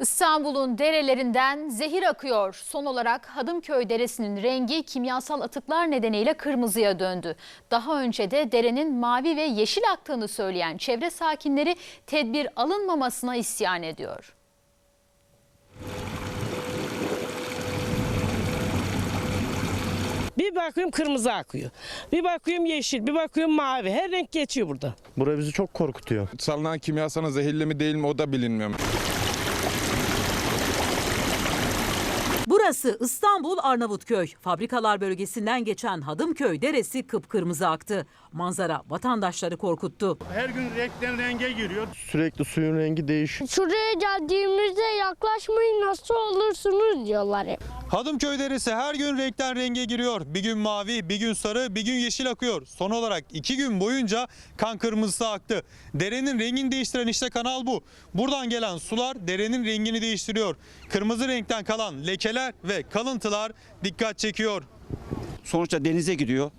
İstanbul'un derelerinden zehir akıyor. Son olarak Hadımköy Deresi'nin rengi kimyasal atıklar nedeniyle kırmızıya döndü. Daha önce de derenin mavi ve yeşil aktığını söyleyen çevre sakinleri tedbir alınmamasına isyan ediyor. Bir bakıyorum kırmızı akıyor. Bir bakıyorum yeşil, bir bakıyorum mavi. Her renk geçiyor burada. Bura bizi çok korkutuyor. Salınan kimyasalın zehirli mi değil mi o da bilinmiyor. Burası İstanbul Arnavutköy. Fabrikalar bölgesinden geçen Hadımköy deresi kıpkırmızı aktı. Manzara vatandaşları korkuttu. Her gün renkten renge giriyor. Sürekli suyun rengi değişiyor. Şuraya geldiğimizde yaklaşmayın nasıl olursunuz diyorlar hep. Hadımköy Deresi her gün renkten renge giriyor. Bir gün mavi, bir gün sarı, bir gün yeşil akıyor. Son olarak iki gün boyunca kan kırmızısı aktı. Derenin rengini değiştiren işte kanal bu. Buradan gelen sular derenin rengini değiştiriyor. Kırmızı renkten kalan lekeler ve kalıntılar dikkat çekiyor. Sonuçta denize gidiyor.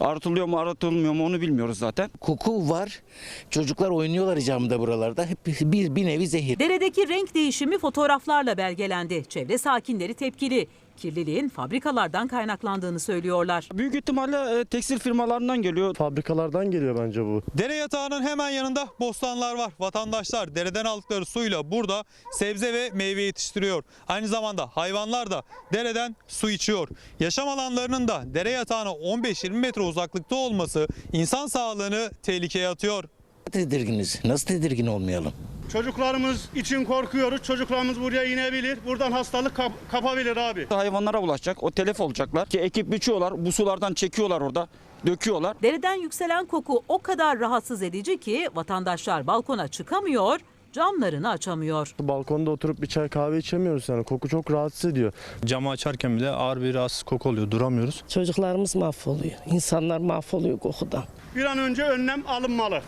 Arıtılıyor mu arıtılmıyor mu onu bilmiyoruz zaten. koku var. Çocuklar oynuyorlar camda buralarda. Hep bir, bir nevi zehir. Deredeki renk değişimi fotoğraflarla belgelendi. Çevre sakinleri tepkili. Kirliliğin fabrikalardan kaynaklandığını söylüyorlar. Büyük ihtimalle e, tekstil firmalarından geliyor. Fabrikalardan geliyor bence bu. Dere yatağının hemen yanında bostanlar var. Vatandaşlar dereden aldıkları suyla burada sebze ve meyve yetiştiriyor. Aynı zamanda hayvanlar da dereden su içiyor. Yaşam alanlarının da dere yatağına 15-20 metre uzaklıkta olması insan sağlığını tehlikeye atıyor. Tedirginiz. Nasıl tedirgin olmayalım? Çocuklarımız için korkuyoruz. Çocuklarımız buraya inebilir. Buradan hastalık kap- kapabilir abi. Hayvanlara ulaşacak. O telef olacaklar. Ki ekip biçiyorlar. Bu sulardan çekiyorlar orada. Döküyorlar. Dereden yükselen koku o kadar rahatsız edici ki vatandaşlar balkona çıkamıyor, camlarını açamıyor. Balkonda oturup bir çay kahve içemiyoruz yani. Koku çok rahatsız ediyor. Camı açarken bile ağır bir rahatsız koku oluyor. Duramıyoruz. Çocuklarımız mahvoluyor. İnsanlar mahvoluyor kokudan. Bir an önce önlem alınmalı.